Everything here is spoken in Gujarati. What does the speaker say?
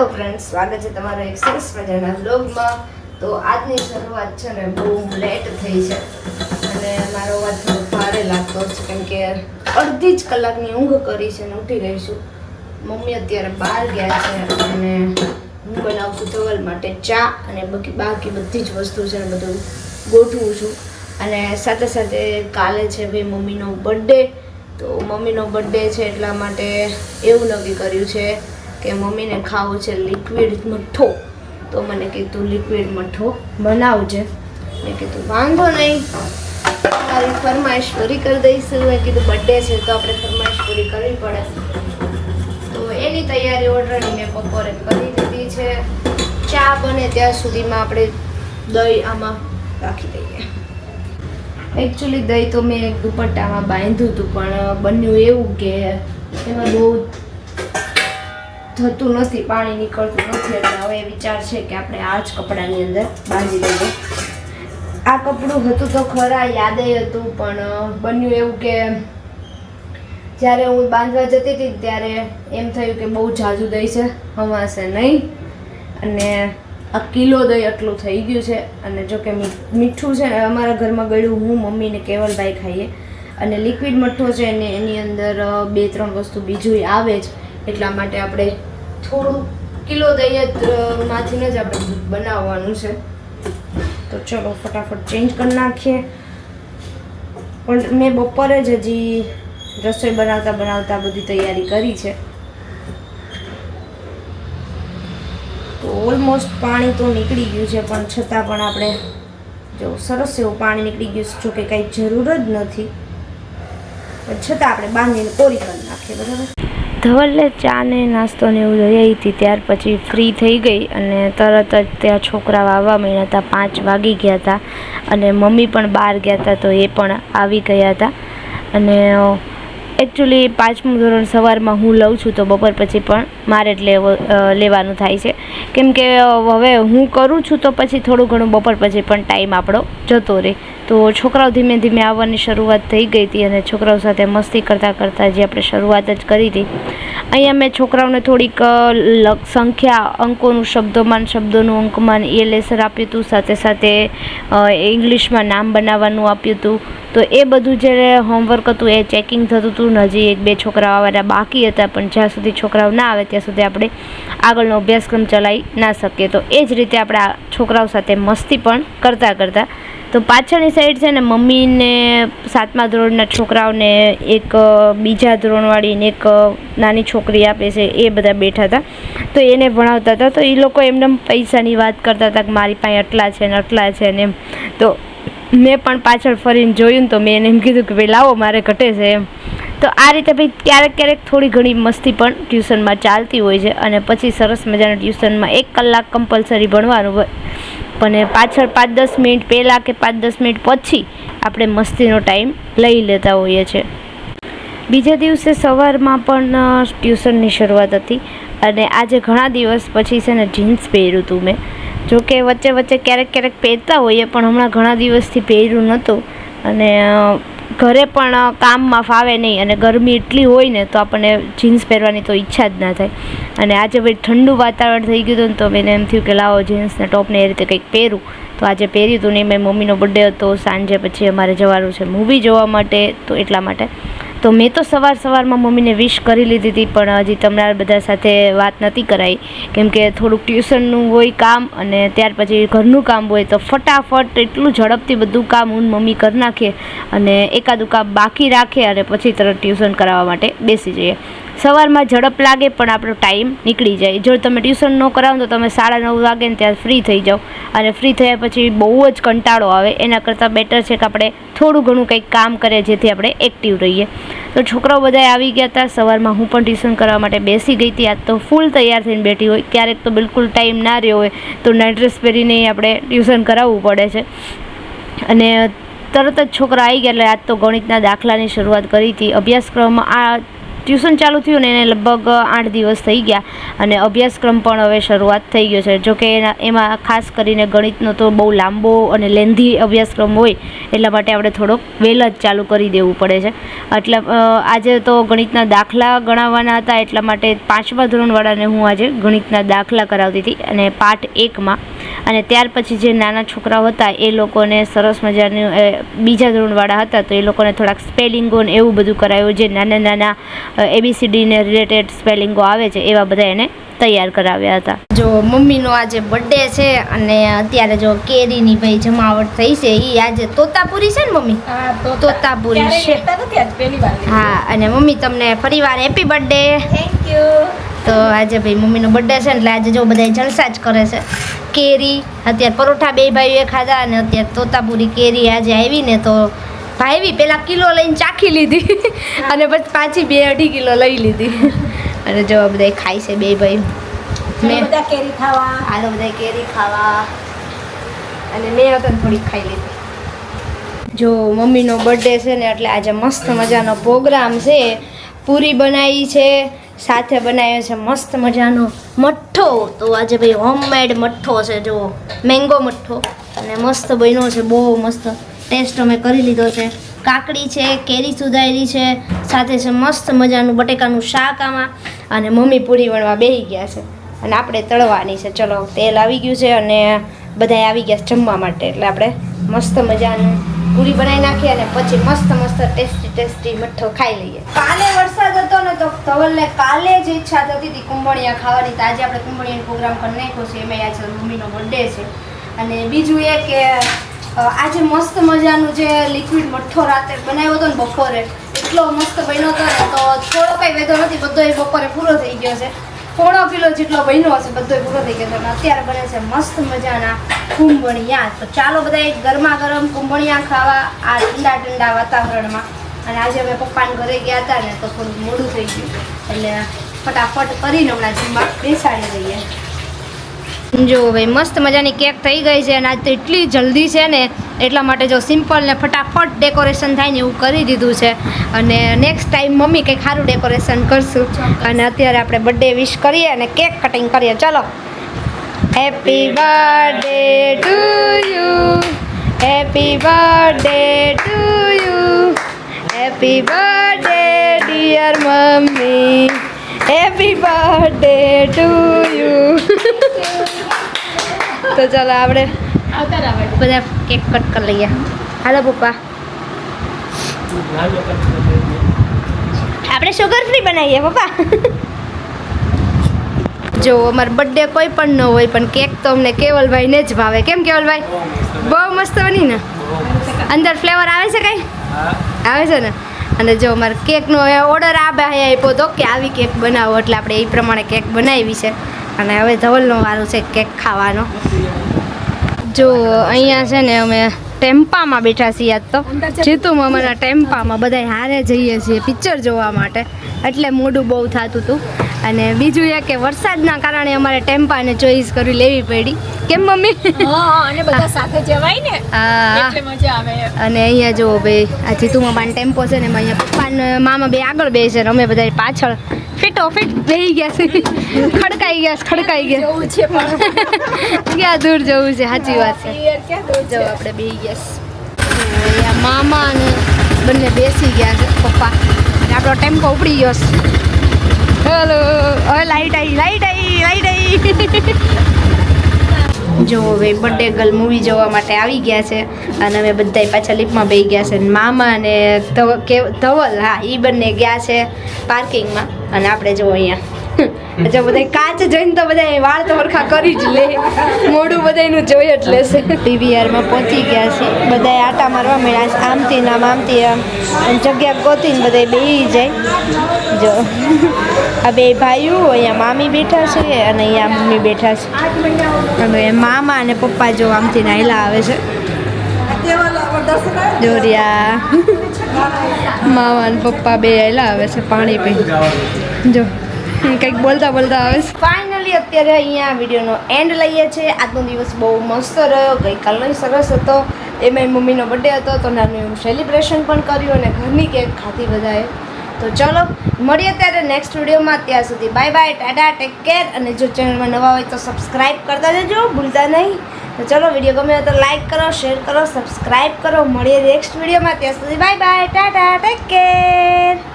હેલો ફ્રેન્ડ્સ સ્વાગત છે તમારો એક સરસ મજાના બ્લોગમાં તો આજની શરૂઆત છે ને બહુ લેટ થઈ છે. અને મારો અવાજ થોડો ભારે લાગતો છે, કેમ કે અડધી જ કલાકની ઊંઘ કરી છે ને ઉઠી ગઈ છું. મમ્મી અત્યારે બહાર ગયા છે અને હું બનાવું છું ધવલ માટે ચા અને બાકી બાકી બધી જ વસ્તુ છે ને બધું ગોઠવું છું. અને સાથે સાથે કાલે છે ભાઈ મમ્મીનો બર્થડે તો મમ્મીનો બર્થડે છે એટલા માટે એવું નક્કી કર્યું છે કે મમ્મીને ખાવું છે લિક્વિડ મઠ્ઠો. તો મને કીધું લિક્વિડ મઠ્ઠો બનાવજે. મેં કીધું, વાંધો નહીં. તારી ફરમાઈશ પૂરી કરી દઈશું. મેં કીધું, બર્થડે છે, તો આપણે ફરમાઈશ પૂરી કરવી પડે. તો એની તૈયારી ઓલરેડી મેં બપોરે કરી દીધી છે. ચા બને ત્યાં સુધીમાં આપણે દહીં આમાં રાખી દઈએ. એકચ્યુઅલી દહીં તો મેં દુપટ્ટામાં બાંધ્યું હતું, પણ બન્યું એવું કે એમાં બહુ થતું નથી, પાણી નીકળતું નથી. એટલે હવે વિચાર છે કે આપણે આ જ કપડાની અંદર બાંધી દઈએ. આ કપડું હતું તો ખરા યાદે હતું, પણ બન્યું એવું કે જ્યારે હું બાંધવા જતી હતી ત્યારે એમ થયું કે બહુ જાજુ દહીં છે હમાશે નહીં. અને આ કિલો દહીં આટલું થઈ ગયું છે. અને જો કે મીઠું છે અમારા ઘરમાં ગળ્યું, હું, મમ્મી ને કેવલભાઈ ખાઈએ. અને લિક્વિડ મઠ્ઠો છે ને, એની અંદર બે ત્રણ વસ્તુ બીજું આવે જ. એટલા માટે આપણે થોડું કિલો દહીં જ માંથીને જ આપણે દૂધ બનાવવાનું છે. તો ચલો ફટાફટ ચેન્જ કરી નાખીએ. પણ મેં બપોરે જ હજી રસોઈ બનાવતા બનાવતા બધી તૈયારી કરી છે. તો ઓલમોસ્ટ પાણી તો નીકળી ગયું છે, પણ છતાં પણ આપણે જો સરસ એવું પાણી નીકળી ગયું છે, જો કે કાંઈ જરૂર જ નથી. પણ છતાં આપણે બાંધીને કોરી કરી નાખીએ, બરાબર? ધવલે ચા ને નાસ્તો ને એવું લઈ હતી. ત્યાર પછી ફ્રી થઈ ગઈ અને તરત જ ત્યાં છોકરા આવવા માંડ્યા હતા. પાંચ વાગી ગયા હતા અને મમ્મી પણ બહાર ગયા હતા તો એ પણ આવી ગયા હતા. અને એકચ્યુઅલી પાંચમું ધોરણ સવારમાં હું લઉં છું તો બપોર પછી પણ મારે જ લેવો લેવાનું થાય છે. કેમ કે હવે હું કરું છું તો પછી થોડું ઘણું બપોર પછી પણ ટાઈમ આપણો જતો રહે. તો છોકરાઓ ધીમે ધીમે આવવાની શરૂઆત થઈ ગઈ હતી અને છોકરાઓ સાથે મસ્તી કરતાં કરતાં જે આપણે શરૂઆત જ કરી હતી, અહીંયા મેં છોકરાઓને થોડીક સંખ્યા અંકોનું, શબ્દોમાન, શબ્દોનું અંકમાન, એ લેસર આપ્યું હતું. સાથે સાથે ઇંગ્લિશમાં નામ બનાવવાનું આપ્યું હતું. તો એ બધું જે હોમવર્ક હતું, એ ચેકિંગ થતું હતું. હજી એક બે છોકરાઓ આવવાના બાકી હતા, પણ જ્યાં સુધી છોકરાઓ ના આવે ત્યાં સુધી આપણે આગળનો અભ્યાસક્રમ ચલાવી ના શકીએ. તો એ જ રીતે આપણે આ છોકરાઓ સાથે મસ્તી પણ કરતાં કરતાં. તો પાછળની સાઈડ છે ને, મમ્મીને સાતમા ધોરણના છોકરાઓને એક બીજા ધોરણવાળી ને એક નાની છોકરી આપે છે, એ બધા બેઠા હતા. તો એને ભણાવતા હતા. તો એ લોકો એમને પૈસાની વાત કરતા હતા કે મારી પાસે આટલા છે ને આટલા છે ને એમ. તો મેં પણ પાછળ ફરીને જોયું ને તો મેં એને એમ કીધું કે, ભાઈ, લાવો, મારે ઘટે છે એમ. તો આ રીતે ભાઈ ક્યારેક ક્યારેક થોડી ઘણી મસ્તી પણ ટ્યુશનમાં ચાલતી હોય છે અને પછી સરસ મજાના ટ્યુશનમાં એક કલાક કમ્પલસરી ભણવાનું હોય. પણ પાછળ પાંચ દસ મિનિટ પહેલાં કે પાંચ દસ મિનિટ પછી આપણે મસ્તીનો ટાઈમ લઈ લેતા હોઈએ છીએ. બીજા દિવસે સવારમાં પણ ટ્યુશનની શરૂઆત હતી અને આજે ઘણા દિવસ પછી છે ને જીન્સ પહેર્યું હતું મેં. જો કે વચ્ચે વચ્ચે ક્યારેક ક્યારેક પહેરતા હોઈએ પણ હમણાં ઘણા દિવસથી પહેર્યું નહોતું અને ઘરે પણ કામમાં ફાવે નહીં અને ગરમી એટલી હોય ને તો આપણને જીન્સ પહેરવાની તો ઈચ્છા જ ના થાય. અને આજે ભાઈ ઠંડુ વાતાવરણ થઈ ગયું હતું ને તો મેં એમ થયું કે લાવો જીન્સને ટોપને એ રીતે કંઈક પહેરું. તો આજે પહેર્યું હતું ને મેં મમ્મીનો બર્થડે હતો. સાંજે પછી અમારે જવાનું છે મૂવી જોવા માટે તો એટલા માટે. તો મેં તો સવાર સવારમાં મમ્મીને વિશ કરી લીધી હતી, પણ હજી તમારા બધા સાથે વાત નથી કરાઈ. કેમ કે થોડુંક ટ્યુશનનું હોય કામ અને ત્યાર પછી ઘરનું કામ હોય, તો ફટાફટ એટલું ઝડપથી બધું કામ હું મમ્મી કરી નાખીએ અને એકાદું કામ બાકી રાખે અને પછી તરત ટ્યુશન કરાવવા માટે બેસી જઈએ. સવારમાં ઝડપ લાગે પણ આપણો ટાઈમ નીકળી જાય. જો તમે ટ્યુશન ન કરાવો તો તમે સાડા નવ વાગે ને ત્યાં ફ્રી થઈ જાઓ. અને ફ્રી થયા પછી બહુ જ કંટાળો આવે. એના કરતાં બેટર છે કે આપણે થોડું ઘણું કંઈક કામ કરીએ જેથી આપણે એક્ટિવ રહીએ. તો છોકરાઓ બધા આવી ગયા હતા સવારમાં હું પણ ટ્યુશન કરવા માટે બેસી ગઈ હતી. આજ તો ફૂલ તૈયાર થઈને બેઠી હોય. ક્યારેક તો બિલકુલ ટાઈમ ના રહ્યો હોય. તો નાઇટ ડ્રેસ પહેરીને આપણે ટ્યુશન કરાવવું પડે છે. અને તરત જ છોકરા આવી ગયા એટલે આજ તો ગણિતના દાખલાની શરૂઆત કરી હતી. અભ્યાસક્રમમાં આ ટ્યુશન ચાલુ થયું ને એને લગભગ આઠ દિવસ થઈ ગયા. અને અભ્યાસક્રમ પણ હવે શરૂઆત થઈ ગયો છે. જોકે એના, એમાં ખાસ કરીને ગણિતનો તો બહુ લાંબો અને લેન્ધી અભ્યાસક્રમ હોય એટલા માટે આપણે થોડોક વહેલા જ ચાલુ કરી દેવું પડે છે. એટલે આજે તો ગણિતના દાખલા ગણાવવાના હતા એટલા માટે પાંચમા ધોરણવાળાને હું આજે ગણિતના દાખલા કરાવતી હતી અને પાઠ એકમાં અને ત્યાર પછી જે નાના છોકરાઓ હતા એ લોકોને સરસ મજાનું બીજા ધોરણવાળા હતા તો એ લોકોને થોડાક સ્પેલિંગો ને એવું બધું કરાયું જે નાના નાના એબીસીડીને રિલેટેડ સ્પેલિંગો આવે છે એવા બધા એને તૈયાર કરાવ્યા હતા. જો મમ્મીનો આજે બર્થડે છે અને અત્યારે જો કેરીની ભાઈ જમાવટ થઈ છે એ આજે તોતાપુરી છે ને મમ્મી? તોતાપુરી છે. હા અને મમ્મી તમને ફરીવાર હેપી બર્થડે થેન્ક યુ તો આજે ભાઈ મમ્મીનો બર્થડે છે ને એટલે આજે જો બધા જલસા જ કરે છે. કેરી અત્યારે પરોઠા બે ભાઈઓએ ખાધા અને અત્યારે તોતાપુરી કેરી આજે આવી ને તો ભાઈવી પેલા કિલો લઈને ચાખી લીધી અને પછી પાછી બે અઢી કિલો લઈ લીધી. અને જો બધા ખાય છે બે ભાઈ. મેં બધા કેરી ખાવા. હાલો બધા કેરી ખાવા. અને મેં હતા થોડીક ખાઈ લીધી. જો મમ્મીનો બર્થડે છે ને એટલે આજે મસ્ત મજાનો પ્રોગ્રામ છે. પૂરી બનાવી છે. સાથે બનાવ્યો છે, મસ્ત મજાનો મઠ્ઠો. તો આજે ભાઈ હોમમેડ મઠ્ઠો છે જો મેંગો મઠ્ઠો. અને મસ્ત બન્યો છે, બહુ મસ્ત. ટેસ્ટ અમે કરી લીધો છે. કાકડી છે, કેરી સુધારેલી છે, સાથે છે મસ્ત મજાનું બટેકાનું શાક આમાં. અને મમ્મી પૂરી વણવા બેસી ગયા છે. અને આપણે તળવાની છે. ચલો, તેલ આવી ગયું છે અને બધાય આવી ગયા જમવા માટે. એટલે આપણે મસ્ત મજાનું પૂરી બનાવી નાખીએ અને પછી મસ્ત મસ્ત ટેસ્ટી ટેસ્ટી મઠ્ઠો ખાઈ લઈએ. કાલે વરસાદ હતો ને તો ધવલને કાલે જ ઈચ્છા થતી હતી કુંભણિયા ખાવાની. તો આજે આપણે કુંભણિયાનો પ્રોગ્રામ કરી નાખ્યો છે. એમાં આજે મમ્મીનો બર્થડે છે. અને બીજું એ કે આજે મસ્ત મજાનું જે લિક્વિડ મઠ્ઠો રાતે બનાવ્યો હતો ને બપોરે, એટલો મસ્ત બન્યો હતો ને, તો થોડો કંઈ વેધો નથી, બધો એ બપોરે પૂરો થઈ ગયો છે. પોણો કિલો જેટલો બન્યો હશે, બધો પૂરો થઈ ગયો અત્યારે બને છે મસ્ત મજાના કુંભણિયા. તો ચાલો બધા ગરમા ગરમ કુંભણિયા ખાવા આ ઠંડા ઠંડા વાતાવરણમાં. અને આજે અમે પપ્પાને ઘરે ગયા હતા ને તો થોડું મોડું થઈ ગયું. એટલે ફટાફટ કરીને હમણાં જમવા બેસાડી દઈએ. જો ભાઈ, મસ્ત મજાની કેક થઈ ગઈ છે અને આજ તો એટલી જલ્દી છે ને, એટલા માટે જો સિમ્પલ ને ફટાફટ ડેકોરેશન થાય ને એવું કરી દીધું છે. અને નેક્સ્ટ ટાઈમ મમ્મી કંઈક સારું ડેકોરેશન કરશું. અને અત્યારે આપણે બર્થડે વિશ કરીએ અને કેક કટિંગ કરીએ. ચલો. Happy birthday to you happy birthday to you happy birthday dear mummy happy birthday to you તો ચાલો આપણે બધા કેક કટ કરી લઈએ. હાલો, પપ્પા. આપણે શુગર ફ્રી બનાવીએ, પપ્પા. જો, અમારો બર્થડે કોઈ પણ ન હોય, પણ કેક તો અમને કેવલભાઈને જ ભાવે. કેમ કેવલભાઈ? બહુ મસ્ત બની ને? અંદર ફ્લેવર આવે છે કઈ? આવે છે ને? અને જો અમારે કેકનો ઓર્ડર આ ભાઈ આપ્યો હતો કે આવી કેક બનાવો, એટલે આપણે એ પ્રમાણે કેક બનાવી છે. અને હવે ધવલનો વારો છે કેક ખાવાનો. જો અહીંયા છે ને અમે ટેમ્પામાં બેઠા છીએ આજ તો. જીતુ મામાના ટેમ્પામાં બધા હારે જઈએ છીએ પિક્ચર જોવા માટે. એટલે મોઢું બહુ થતું હતું અને બીજું એ કે વરસાદના કારણે અમારે ટેમ્પાને ચોઈસ કરી લેવી પડી. કેમ મમ્મી? હા અને બધા સાથે જવાય ને? હા. એટલે મજા આવે અને અહીંયા જુઓ ભાઈ આ જીતુ મામાનો ટેમ્પો છે ને એમાં અહીંયા પપ્પાને મામા બે આગળ બે છે અમે બધા પાછળ. ફિટો ફિટ બેહી ગયા છે. ખડકાઈ ગયા ખડકાઈ ગયા. જવું છે પણ? ક્યાં દૂર જવું છે સાચી વાત છે. જો આપણે બેહી ગયા અહીંયા મામા અને બંને બેસી ગયા છે પપ્પા. આપણો ટેમ્પો ઉપડી ગયો છે. હેલો હવે લાઈટ આવી લાઈટ આવી લાઈટ આવી. જો હવે બર્થડે ગર્લ મૂવી જોવા માટે આવી ગયા છે અને અમે બધાય પાછા લિફ્ટમાં બેસી ગયા છે. મામા અને ધવલ, હા એ બંને ગયા છે પાર્કિંગમાં અને આપણે જો અહીંયા. જો બધા કાચ જોઈને તો બધા વાળ તો વરખા કરી જ લે. મોઢું બધાયનું જોઈ જ લેશે. પીવીઆરમાં પહોંચી ગયા છે. બધા આટા મારવા મળ્યા છે. આમથી આમ આમથી આમ. જગ્યા ગોતીને બધા બેસી જાય. જો. આ બે ભાઈઓ અહીંયા મામી બેઠા છે અને અહીંયા મમ્મી બેઠા છે. અને મામા અને પપ્પા જો આમથી નાયલા આવે છે. જોરિયા મામા અને પપ્પા બે આયલા આવે છે પાણી પી. જો કંઈક બોલતા બોલતા આવે છે. ફાઇનલી અત્યારે અહીંયા વિડીયોનો એન્ડ લઈએ છીએ. આજનો દિવસ બહુ મસ્ત રહ્યો. ગઈકાલનો સરસ હતો. એમાં મમ્મીનો બર્થડે હતો, તો નાનું એવું સેલિબ્રેશન પણ કર્યું અને ઘરની કેક ખાધી બધાએ. તો ચલો, મળીએ ત્યારે નેક્સ્ટ વિડીયોમાં. ત્યાં સુધી bye bye tata take care અને જો ચેનલમાં નવા હોય તો સબસ્ક્રાઈબ કરતા જજો, ભૂલતા નહીં. તો ચલો, વીડિયો ગમે તો લાઈક કરો શેર કરો સબસ્ક્રાઈબ કરો. મળીએ નેક્સ્ટ વિડીયોમાં. ત્યાં સુધી bye bye tata take care